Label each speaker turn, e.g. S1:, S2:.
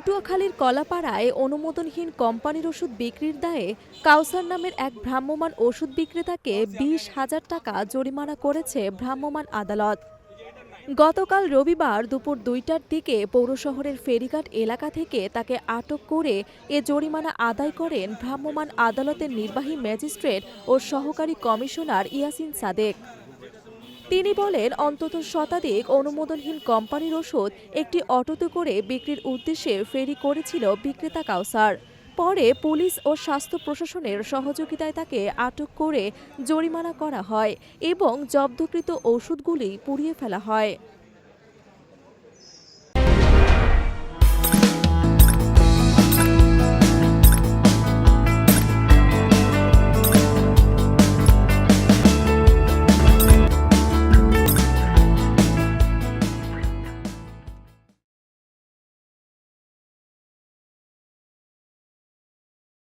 S1: পটুয়াখালীর কলাপাড়ায় অনুমোদনহীন কোম্পানির ওষুধ বিক্রির দায়ে কাউসার নামের এক ভ্রাম্যমাণ ওষুধ বিক্রেতাকে বিশ হাজার টাকা জরিমানা করেছে ভ্রাম্যমাণ আদালত গতকাল রবিবার দুপুর দুইটার দিকে পৌরশহরের ফেরিঘাট এলাকা থেকে তাকে আটক করে এ জরিমানা আদায় করেন ভ্রাম্যমাণ আদালতের নির্বাহী ম্যাজিস্ট্রেট ও সহকারী কমিশনার ইয়াসিন সাদেক তিনি বলেন অন্তত শতাধিক অনুমোদনহীন কোম্পানির ওষুধ একটি অটোতে করে বিক্রির উদ্দেশ্যে ফেরি করেছিল বিক্রেতা কাউসার পরে পুলিশ ও স্বাস্থ্য প্রশাসনের সহযোগিতায় তাকে আটক করে জরিমানা করা হয় এবং জব্দকৃত ওষুধগুলি পুড়িয়ে ফেলা হয়